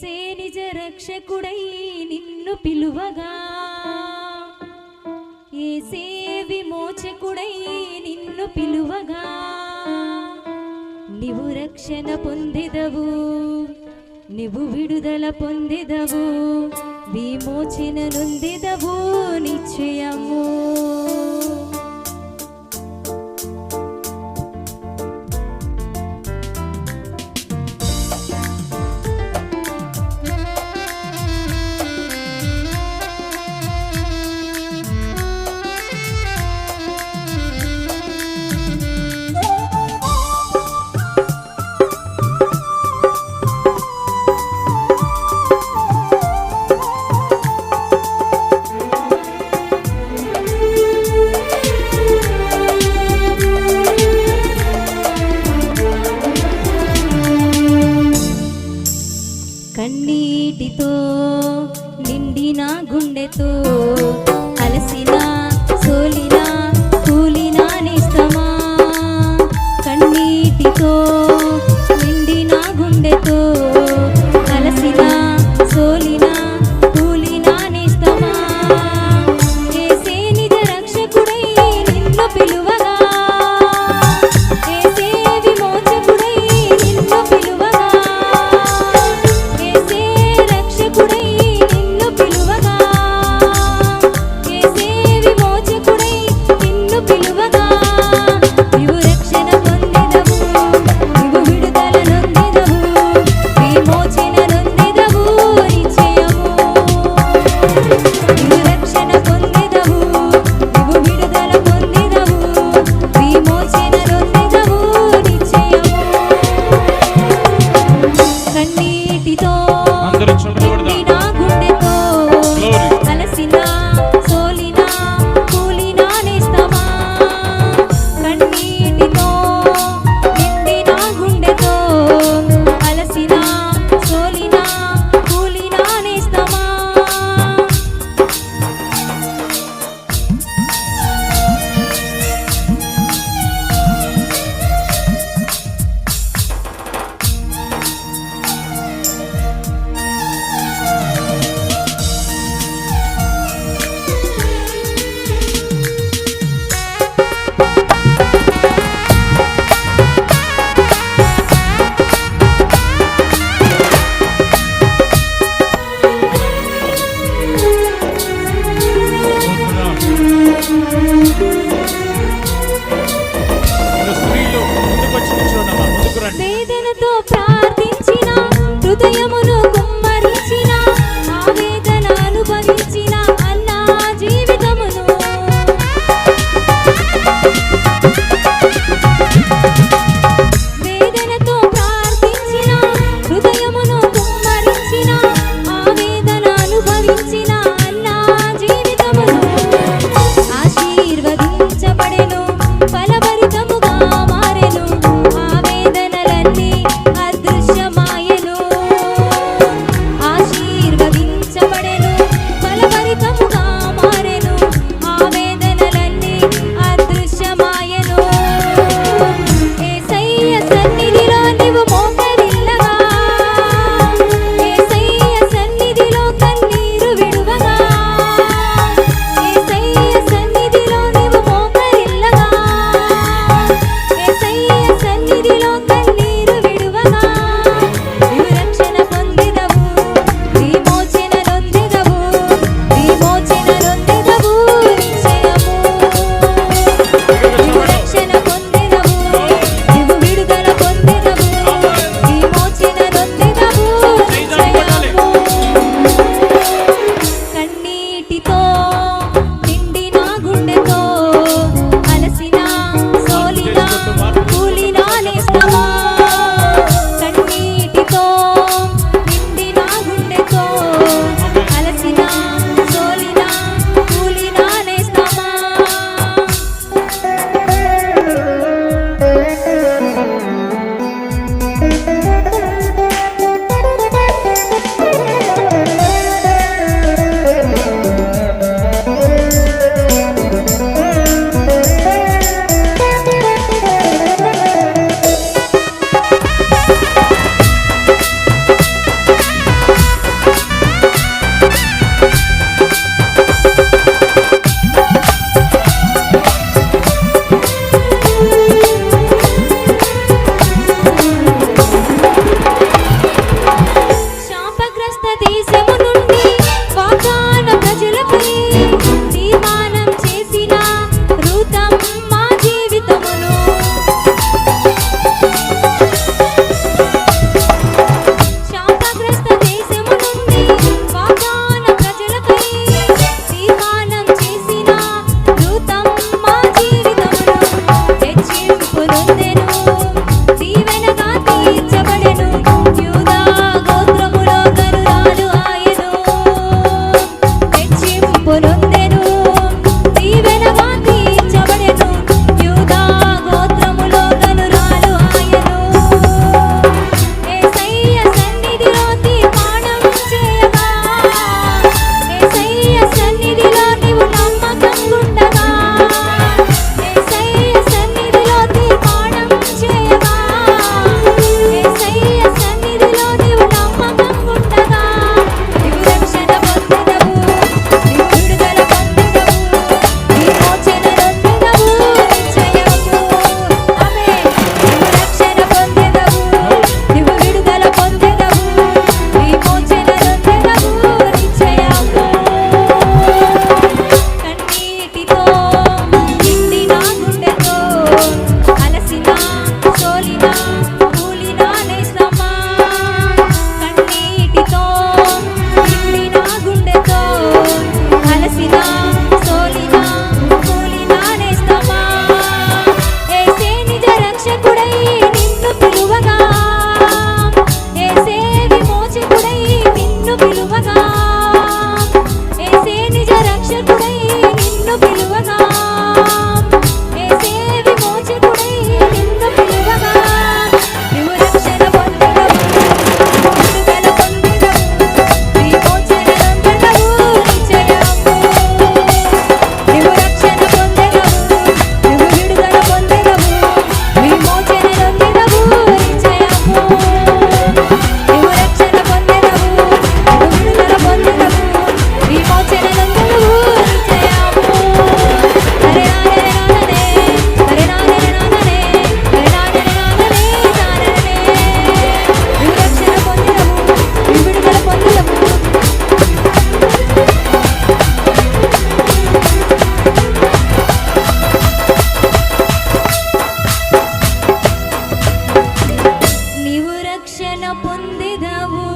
సే నిజ రక్షకుడై నిన్ను పిలువగా. ఏసే విమోచకుడై నిన్ను పిలువగా. నీవు రక్షణ పొందిదవు నీవు విడుదల పొందిదవు విమోచన నొందిదవు నిశ్చయము. నిండిన గుండెతో అలసిన you. Thank you. Put on. పొందిదవు.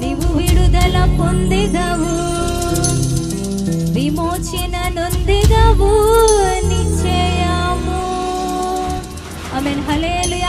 నీవు విడుదల పొందిదవు. విమోచన నొందిదవు. నిశ్చయము. ఆమెన్ హలేలు